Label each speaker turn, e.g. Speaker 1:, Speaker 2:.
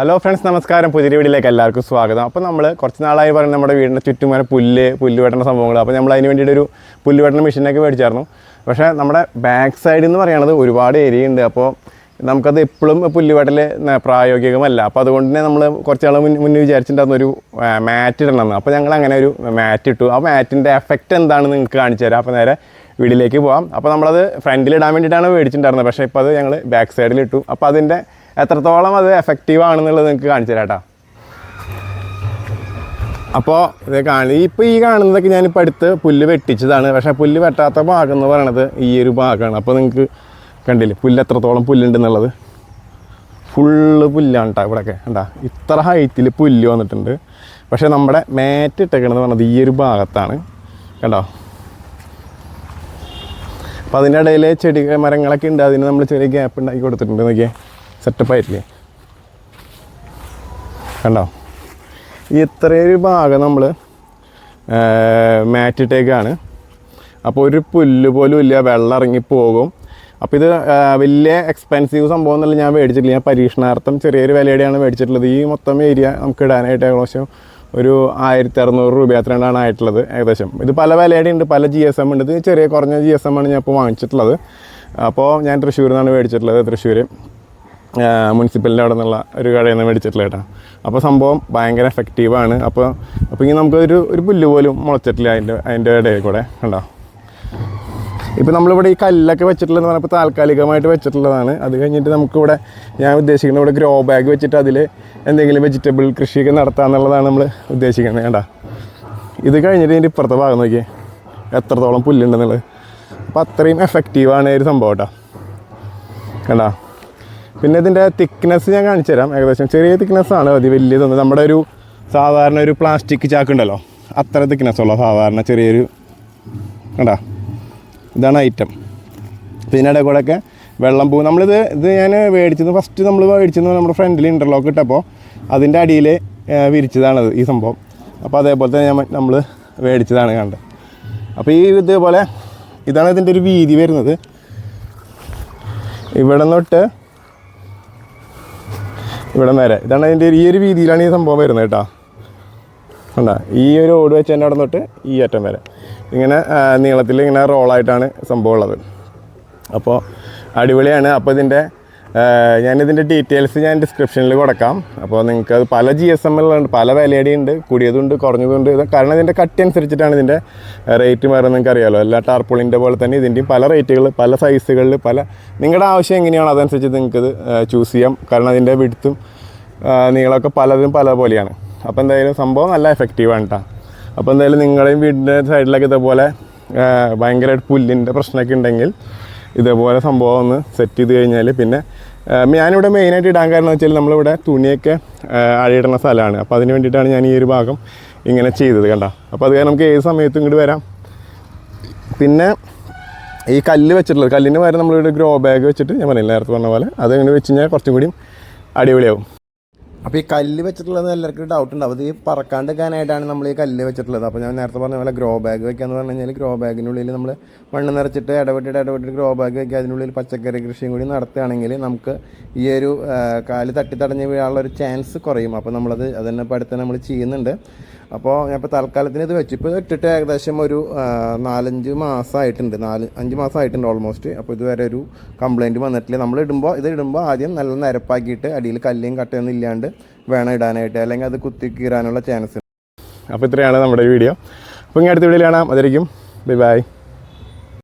Speaker 1: Hello friends നമസ്കാരം. പുതിയ വീടിലേക്ക് എല്ലാവർക്കും സ്വാഗതം. അപ്പോൾ നമ്മൾ കുറച്ച് നാളായി പറയുന്നത് നമ്മുടെ വീടിന്റെ ചുറ്റും വരെ പുല്ല് പുല്ല് വെട്ടണ സംഭവങ്ങൾ അപ്പോൾ നമ്മൾ അതിന് വേണ്ടിയിട്ട് ഒരു പുല്ല് വെട്ടണ മെഷീനൊക്കെ മേടിച്ചായിരുന്നു. പക്ഷേ നമ്മുടെ ബാക്ക് സൈഡ് എന്ന് പറയുന്നത് ഒരുപാട് ഏരിയ ഉണ്ട്. അപ്പോൾ നമുക്കത് എപ്പോഴും പുല്ല് വെട്ടൽ പ്രായോഗികമല്ല. അപ്പോൾ അതുകൊണ്ട് തന്നെ നമ്മൾ കുറച്ച് നാൾ മുന്നേ വിചാരിച്ചിട്ടുണ്ടായിരുന്നു ഒരു മാറ്റ് ഇടണമെന്ന്. അപ്പോൾ ഞങ്ങൾ അങ്ങനെ ഒരു മാറ്റ് ഇട്ടു. ആ മാറ്റിന്റെ എഫക്റ്റ് എന്താണെന്ന് നിങ്ങൾക്ക് കാണിച്ചു തരാം. അപ്പോൾ നേരെ വീടിലേക്ക് പോകാം അപ്പോൾ നമ്മളത് ഫ്രണ്ടിൽ ഇടാൻ വേണ്ടിയിട്ടാണ് മേടിച്ചിട്ടുണ്ടായിരുന്നത്. പക്ഷേ ഇപ്പോൾ അത് ഞങ്ങൾ ബാക്ക് സൈഡിൽ ഇട്ടു. അപ്പോൾ അതിന്റെ എത്രത്തോളം അത് എഫക്റ്റീവ് ആണെന്നുള്ളത് നിങ്ങൾക്ക് കാണിച്ചു തരാം കേട്ടോ അപ്പോൾ ഇത് കാണി ഇപ്പോൾ ഈ കാണുന്നതൊക്കെ ഞാനിപ്പോൾ അടുത്ത് പുല്ല് വെട്ടിച്ചതാണ്. പക്ഷേ പുല്ല് വെട്ടാത്ത ഭാഗം എന്ന് പറയണത് ഈ ഒരു ഭാഗമാണ് അപ്പോൾ നിങ്ങൾക്ക് കണ്ടില്ലേ പുല്ല് എത്രത്തോളം പുല്ലുണ്ടെന്നുള്ളത്? ഫുള്ള് പുല്ലാണ് കേട്ടോ ഇവിടെയൊക്കെ കണ്ടാ? ഇത്ര ഹൈറ്റിൽ പുല്ല് വന്നിട്ടുണ്ട്. പക്ഷേ നമ്മുടെ മാറ്റ് ഇട്ടേക്കണമെന്ന് പറഞ്ഞത് ഈ ഒരു ഭാഗത്താണ്. കണ്ടോ? അപ്പോൾ അതിന്റെ ഇടയിൽ ചെടി മരങ്ങളൊക്കെ ഉണ്ട്. അതിന് നമ്മൾ ചെറിയ ഗ്യാപ്പ് ഉണ്ടാക്കി കൊടുത്തിട്ടുണ്ട്. നോക്കിയേ. സെറ്റപ്പ് ആയിട്ടില്ലേ? കണ്ടോ? ഇത്രയൊരു ഭാഗം നമ്മൾ മാറ്റിട്ടേക്കാണ് അപ്പോൾ ഒരു പുല്ല് പോലും ഇല്ല വെള്ളം ഇറങ്ങി പോകും. അപ്പോൾ ഇത് വലിയ എക്സ്പെൻസീവ് സംഭവം എന്നല്ല ഞാൻ മേടിച്ചിട്ടില്ല. ഞാൻ പരീക്ഷണാർത്ഥം ചെറിയൊരു വിലയുടെയാണ് മേടിച്ചിട്ടുള്ളത്. ഈ മൊത്തം ഏരിയ നമുക്ക് ഇടാനായിട്ട് ഏകദേശം ഒരു ആയിരത്തി അറുന്നൂറ് രൂപ അത്രണ്ടാണ് ആയിട്ടുള്ളത് ഏകദേശം. ഇത് പല വിലയുടെ ഉണ്ട് പല ജി എസ് എം ഉണ്ട്. ഇത് ചെറിയ കുറഞ്ഞ ജി എസ് എം ആണ് ഞാൻ ഇപ്പോൾ വാങ്ങിച്ചിട്ടുള്ളത്. അപ്പോൾ ഞാൻ തൃശ്ശൂരിൽ നിന്നാണ് മേടിച്ചിട്ടുള്ളത് തൃശ്ശൂർ മുനിസിപ്പലിന്റെ അവിടെ നിന്നുള്ള ഒരു കടയിൽ നിന്ന് മേടിച്ചിട്ടില്ല കേട്ടോ. അപ്പോൾ സംഭവം ഭയങ്കര എഫക്റ്റീവാണ് അപ്പോൾ അപ്പോൾ ഇങ്ങനെ നമുക്കൊരു ഒരു പുല്ല് പോലും മുളച്ചിട്ടില്ല അതിന്റെ അതിന്റെ ഇടയിൽ കൂടെ കണ്ടോ? ഇപ്പോൾ നമ്മളിവിടെ ഈ കല്ലൊക്കെ വെച്ചിട്ടുള്ളതെന്ന് പറഞ്ഞപ്പോൾ താൽക്കാലികമായിട്ട് വെച്ചിട്ടുള്ളതാണ്. അത് കഴിഞ്ഞിട്ട് നമുക്കിവിടെ ഞാൻ ഉദ്ദേശിക്കുന്നത് ഇവിടെ ഗ്രോ ബാഗ് വെച്ചിട്ട് അതിൽ എന്തെങ്കിലും വെജിറ്റബിൾ കൃഷിയൊക്കെ നടത്താമെന്നുള്ളതാണ് നമ്മൾ ഉദ്ദേശിക്കുന്നത് കേട്ടോ ഇത് കഴിഞ്ഞിട്ട് ഇതിന്റെ ഇപ്പുറത്തെ ഭാഗം നോക്കിയേ. എത്രത്തോളം പുല്ലുണ്ടെന്നുള്ളത്. അപ്പോൾ അത്രയും എഫക്റ്റീവാണ് ഈ ഒരു സംഭവം കേട്ടോ. കണ്ടോ? പിന്നെ ഇതിന്റെ തിക്നെസ് ഞാൻ കാണിച്ചു തരാം. ഏകദേശം ചെറിയ തിക്നെസ് ആണ്. മതി വലിയതൊന്നും നമ്മുടെ ഒരു സാധാരണ ഒരു പ്ലാസ്റ്റിക് ചാക്ക് ഉണ്ടല്ലോ. അത്ര തിക്നെസ് ഉള്ള സാധാരണ ചെറിയൊരു കണ്ടാ? ഇതാണ് ഐറ്റം ഇതിനിടെ കൂടെയൊക്കെ വെള്ളം പോകും. നമ്മളിത് ഇത് ഞാൻ മേടിച്ചത് ഫസ്റ്റ് നമ്മൾ മേടിച്ചത് നമ്മുടെ ഫ്രണ്ടിൽ ഇന്റർലോക്ക് ഇട്ടപ്പോൾ അതിന്റെ അടിയിൽ വിരിച്ചതാണത് ഈ സംഭവം. അപ്പോൾ അതേപോലെ തന്നെ ഞാൻ നമ്മൾ മേടിച്ചതാണ് കണ്ടത്. അപ്പോൾ ഈ ഇതേപോലെ ഇതാണ് ഇതിന്റെ ഒരു വീതി വരുന്നത്. ഇവിടെ തൊട്ട് ഇവിടെ നേരെ. ഇതാണ് അതിന്റെ ഈ ഒരു രീതിയിലാണ് ഈ സംഭവം വരുന്നത് കേട്ടോ. കണ്ട? ഈ ഒരു ഓട് വെച്ച് തന്നെ അവിടെ തൊട്ട് ഈ അറ്റം വരെ. ഇങ്ങനെ നീളത്തിൽ ഇങ്ങനെ റോളായിട്ടാണ് സംഭവം ഉള്ളത്. അപ്പോൾ അടിപൊളിയാണ്. അപ്പോൾ ഇതിന്റെ ഞാനിതിന്റെ ഡീറ്റെയിൽസ് ഞാൻ ഡിസ്ക്രിപ്ഷനിൽ കൊടുക്കാം. അപ്പോൾ നിങ്ങൾക്ക് അത് പല ജി എസ് എം എല്ലുണ്ട് പല വിലയുടെ ഉണ്ട് കൂടിയതുണ്ട് കുറഞ്ഞതുണ്ട് കാരണം ഇതിന്റെ കട്ടി അനുസരിച്ചിട്ടാണ് ഇതിന്റെ റേറ്റ് മാറുന്നത് നിങ്ങൾക്ക് അറിയാമല്ലോ എല്ലാ ടാർപ്പൊളിന്റെ പോലെ തന്നെ ഇതിന്റെയും പല റേറ്റുകൾ പല സൈസുകളിൽ പല നിങ്ങളുടെ ആവശ്യം എങ്ങനെയാണോ അതനുസരിച്ച് നിങ്ങൾക്കിത് ചൂസ് ചെയ്യാം. കാരണം അതിന്റെ വിടുത്തും നീളമൊക്കെ പലതും പല പോലെയാണ്. അപ്പോൾ എന്തായാലും സംഭവം നല്ല എഫക്റ്റീവാണ് കേട്ടോ അപ്പോൾ എന്തായാലും നിങ്ങളുടെയും വീടിന്റെ സൈഡിലൊക്കെ ഇതേപോലെ ഭയങ്കരമായിട്ട് പുല്ലിന്റെ പ്രശ്നമൊക്കെ ഉണ്ടെങ്കിൽ ഇതേപോലെ സംഭവം ഒന്ന് സെറ്റ് ചെയ്ത് കഴിഞ്ഞാൽ പിന്നെ ഞാനിവിടെ മെയിനായിട്ട് ഇടാൻ കാരണം വെച്ചാൽ നമ്മളിവിടെ തുണിയൊക്കെ അഴിയിടുന്ന സ്ഥലമാണ്. അപ്പോൾ അതിന് വേണ്ടിയിട്ടാണ് ഞാൻ ഈ ഒരു ഭാഗം ഇങ്ങനെ ചെയ്തത് കണ്ട. അപ്പോൾ അത് നമുക്ക് ഏത് സമയത്തും ഇങ്ങോട്ട് വരാം. പിന്നെ ഈ കല്ല് വെച്ചിട്ടുള്ളത് കല്ലിന് പകരം നമ്മളിവിടെ ഗ്രോ ബാഗ് വെച്ചിട്ട് ഞാൻ പറഞ്ഞില്ല നേരത്തെ പറഞ്ഞ പോലെ അത് ഇങ്ങനെ വെച്ച് കഴിഞ്ഞാൽ കുറച്ചും കൂടിയും അടിപൊളിയാവും. അപ്പോൾ ഈ കല്ല് വെച്ചിട്ടുള്ളത് എല്ലാവർക്കും ഡൗട്ട് ഉണ്ടാവും അത് ഈ പറക്കാണ്ട് കാനായിട്ടാണ് നമ്മൾ ഈ കല്ല് വെച്ചിട്ടുള്ളത്. അപ്പോൾ ഞാൻ നേരത്തെ പറഞ്ഞ പോലെ ഗ്രോ ബാഗ് വെക്കാന്ന് പറഞ്ഞു കഴിഞ്ഞാൽ ഗ്രോ ബാഗിനുള്ളിൽ നമ്മൾ മണ്ണ് നിറച്ചിട്ട് ഇടപെട്ടിട്ട് ഇടപെട്ടിട്ട് ഗ്രോ ബാഗ് വെക്കുക. അതിനുള്ളിൽ പച്ചക്കറി കൃഷിയും കൂടി നടത്തുകയാണെങ്കിൽ നമുക്ക് ഈ ഒരു കാൽ തട്ടി തടഞ്ഞ് വീഴാനുള്ള ഒരു ചാൻസ് കുറയും. അപ്പോൾ നമ്മളത് ഇപ്പോൾ അടുത്ത് നമ്മൾ ചെയ്യുന്നുണ്ട്. അപ്പോൾ ഞാൻ ഇപ്പോൾ തൽക്കാലത്തിന് ഇത് വെച്ചു ഇപ്പോൾ ഇട്ടിട്ട് ഏകദേശം ഒരു നാലഞ്ച് മാസമായിട്ടുണ്ട് നാല് അഞ്ച് മാസമായിട്ടുണ്ട് ഓൾമോസ്റ്റ് അപ്പോൾ ഇതുവരെ ഒരു കംപ്ലയിന്റ് വന്നിട്ടില്ല. നമ്മൾ ഇടുമ്പോൾ ഇത് ഇടുമ്പോൾ ആദ്യം നല്ല നിരപ്പാക്കിയിട്ട് അടിയിൽ കല്ലും കട്ടയൊന്നും ഇല്ലാണ്ട് വേണം ഇടാനായിട്ട് അല്ലെങ്കിൽ അത് കുത്തി കീറാനുള്ള ചാൻസ് അപ്പോൾ ഇത്രയാണ് നമ്മുടെ വീഡിയോ അപ്പോൾ ഇങ്ങനെ അടുത്ത വീഡിയോയിൽ കാണാം. അതായിരിക്കും ബൈ ബൈ